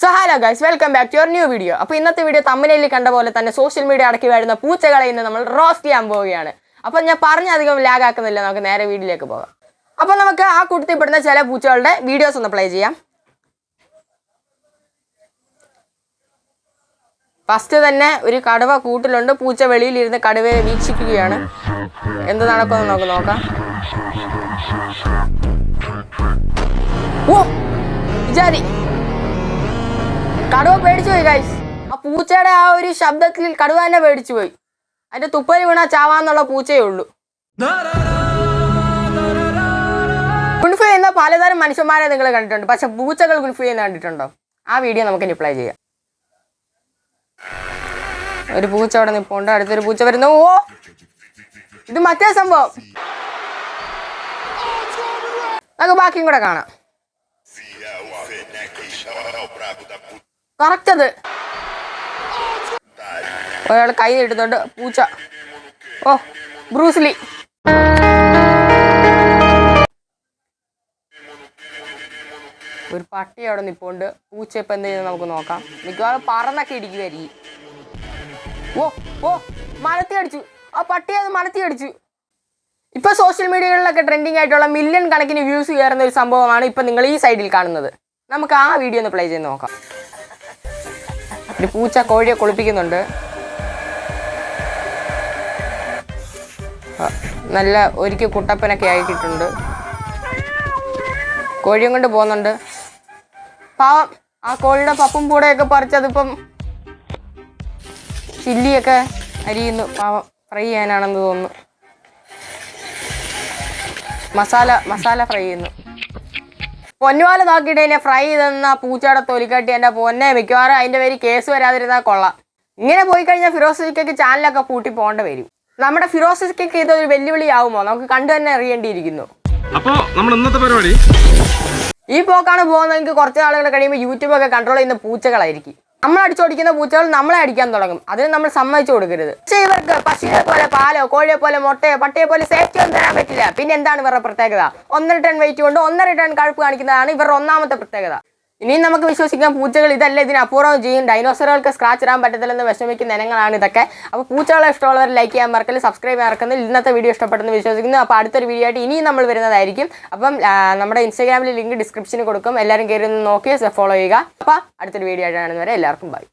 So hello guys welcome back to your new video അപ്പോൾ ഇന്നത്തെ video തമ്മിലേൽ കണ്ട പോലെ തന്നെ സോഷ്യൽ മീഡിയ അടക്കി വരുന്ന പൂച്ചകളെ ഇന്ന് നമ്മൾ റോസ്റ്റ് ചെയ്യാൻ പോവുകയാണ്. അപ്പോൾ ഞാൻ പറഞ്ഞധികം ലാഗ് ആക്കുന്നില്ല നമുക്ക് നേരെ വീഡിയോയിലേക്ക് പോകാം. അപ്പോൾ നമുക്ക് ആ കൂട്ടത്തിൽപ്പെടുന്ന ചില പൂച്ചകളുടെ വീഡിയോസ് ഒന്ന് പ്ലേ ചെയ്യാം. ഫസ്റ്റ് തന്നെ ഒരു കടുവ കൂട്ടിലുണ്ട് പൂച്ച വെളിയിലിരുന്ന് കടുവയെ വീക്ഷിക്കുകയാണ്. എന്ത് നടക്കുമെന്ന് നമുക്ക് നോക്കാം. ഓ വിചാരി. കടുവ പേടിച്ചു പോയി ഗൈസ് ആ പൂച്ചയുടെ ആ ഒരു ശബ്ദത്തിൽ കടുവ തന്നെ പേടിച്ചു പോയി. അതിന്റെ തുപ്പൽ വീണ ചാവാന്നുള്ള പൂച്ചയേ ഉള്ളൂ. ഗുൺഫു ചെയ്യുന്ന പലതരം മനുഷ്യന്മാരെ നിങ്ങൾ കണ്ടിട്ടുണ്ട്. പക്ഷെ പൂച്ചകൾ ഗുൺഫു ചെയ്യുന്ന കണ്ടിട്ടുണ്ടോ? ആ വീഡിയോ നമുക്ക് റിപ്ലൈ ചെയ്യാം. ഒരു പൂച്ച അവിടെ നിൽപ്പുണ്ട് അടുത്തൊരു പൂച്ച വരുന്നു. ഓ! ഇത് മറ്റേ സംഭവം. നമുക്ക് ബാക്കിയും കൂടെ കാണാം. കറക്റ്റ് അത്. ഒരാൾ കൈ നീട്ടുന്നുണ്ട് പൂച്ച. ഓ ബ്രൂസ്ലി ഒരു പട്ടി അവിടെ നിപ്പോണ്ട്. പൂച്ച ഇപ്പം എന്ത് ചെയ്യുന്നത് നമുക്ക് നോക്കാം. മിക്കവാറും പറന്നൊക്കെ ഇടിക്കുമായിരിക്കും ഓ ഓ മലത്തി അടിച്ചു. ആ പട്ടി അത് മലത്തി അടിച്ചു. ഇപ്പൊ സോഷ്യൽ മീഡിയകളിലൊക്കെ ട്രെൻഡിങ് ആയിട്ടുള്ള മില്യൺ കണക്കിന് വ്യൂസ് കയറുന്ന ഒരു സംഭവമാണ് ഇപ്പൊ നിങ്ങൾ ഈ സൈഡിൽ കാണുന്നത്. നമുക്ക് ആ വീഡിയോ ഒന്ന് പ്ലേ ചെയ്ത് നോക്കാം. ഒരു പൂച്ച കോഴിയെ കുളിപ്പിക്കുന്നുണ്ട്. നല്ല ഒരുക്കി കുട്ടപ്പനൊക്കെ ആക്കിയിട്ടുണ്ട് കോഴിയും കൊണ്ട് പോകുന്നുണ്ട്. പാവം ആ കോഴിയുടെ പപ്പും പൂടയൊക്കെ പറിച്ചതിപ്പം ചില്ലിയൊക്കെ അരിയുന്നു. പാവം ഫ്രൈ ചെയ്യാനാണെന്ന് തോന്നുന്നു. മസാല മസാല ഫ്രൈ ചെയ്യുന്നു. പൊന്നുപാല നോക്കിയിട്ട് ഫ്രൈ ചെയ്തെന്ന പൂച്ചയുടെ തൊലിക്കട്ടി എന്റെ പൊന്നെ മിക്കവാറും അതിന്റെ പേര് കേസ് വരാതിരുന്നാൽ കൊള്ളാം. ഇങ്ങനെ പോയി കഴിഞ്ഞാൽ ഫിറോസിക്കയ്ക്ക് ചാനലൊക്കെ പൂട്ടി പോകേണ്ടി വരും. നമ്മുടെ ഫിറോസിക്കയ്ക്ക് ഇതൊരു വെല്ലുവിളി ആവുമോ നമുക്ക് കണ്ടു തന്നെ അറിയേണ്ടിയിരിക്കുന്നു. നമ്മൾ ഇന്നത്തെ പരിപാടി? ഈ പോക്കാണ് പോകുന്നതെങ്കിൽ കുറച്ച് നാളുകൾ കഴിയുമ്പോൾ യൂട്യൂബ് ഒക്കെ കൺട്രോൾ ചെയ്യുന്ന പൂച്ചകളായിരിക്കും. നമ്മൾ അടിച്ചോടിക്കുന്ന പൂച്ചകൾ നമ്മളെ അടിക്കാൻ തുടങ്ങും. അതിന് നമ്മൾ സമ്മതിച്ചു കൊടുക്കരുത്. പക്ഷേ ഇവർക്ക് പശുവിനെ പാലോ കോഴിയെ പോലെ മുട്ടയോ പട്ടിയെ പോലെ സേഫ്റ്റി ഒന്നും തരാൻ പറ്റില്ല. പിന്നെ എന്താണ് ഇവരുടെ പ്രത്യേകത? ഒന്നര ടൺ വെയിറ്റ് കൊണ്ട് ഒന്നര ടൺ കഴുപ്പ് കാണിക്കുന്നതാണ് ഇവരുടെ ഒന്നാമത്തെ പ്രത്യേകത. ഇനിയും നമുക്ക് വിശ്വസിക്കാം പൂച്ചകൾ ഇതല്ല ഇതിന് അപൂർവം ചെയ്യും. ഡൈനോസറുകൾക്ക് സ്ക്രാച്ച് ഇടാൻ പറ്റത്തില്ലെന്ന് വിഷമിക്കുന്ന ഇനങ്ങളാണ് ഇതൊക്കെ. അപ്പോൾ പൂച്ചകളെ ഇഷ്ടമുള്ളവർ ലൈക്ക് ചെയ്യാൻ മറക്കൽ സബ്സ്ക്രൈബ് ചെയ്യാൻ ഇന്നത്തെ വീഡിയോ ഇഷ്ടപ്പെട്ടെന്ന് വിശ്വസിക്കുന്നു. അപ്പോൾ അടുത്തൊരു വീഡിയോ ആയിട്ട് ഇനിയും നമ്മൾ വരുന്നതായിരിക്കും. അപ്പം നമ്മുടെ ഇൻസ്റ്റാഗ്രാമിൽ ലിങ്ക് ഡിസ്ക്രിപ്ഷനിൽ കൊടുക്കും. എല്ലാവരും കയറി ഒന്ന് നോക്കി ഫോളോ ചെയ്യുക. അപ്പോൾ അടുത്തൊരു വീഡിയോ ആയിട്ടാണ് വരെ എല്ലാവർക്കും ബൈ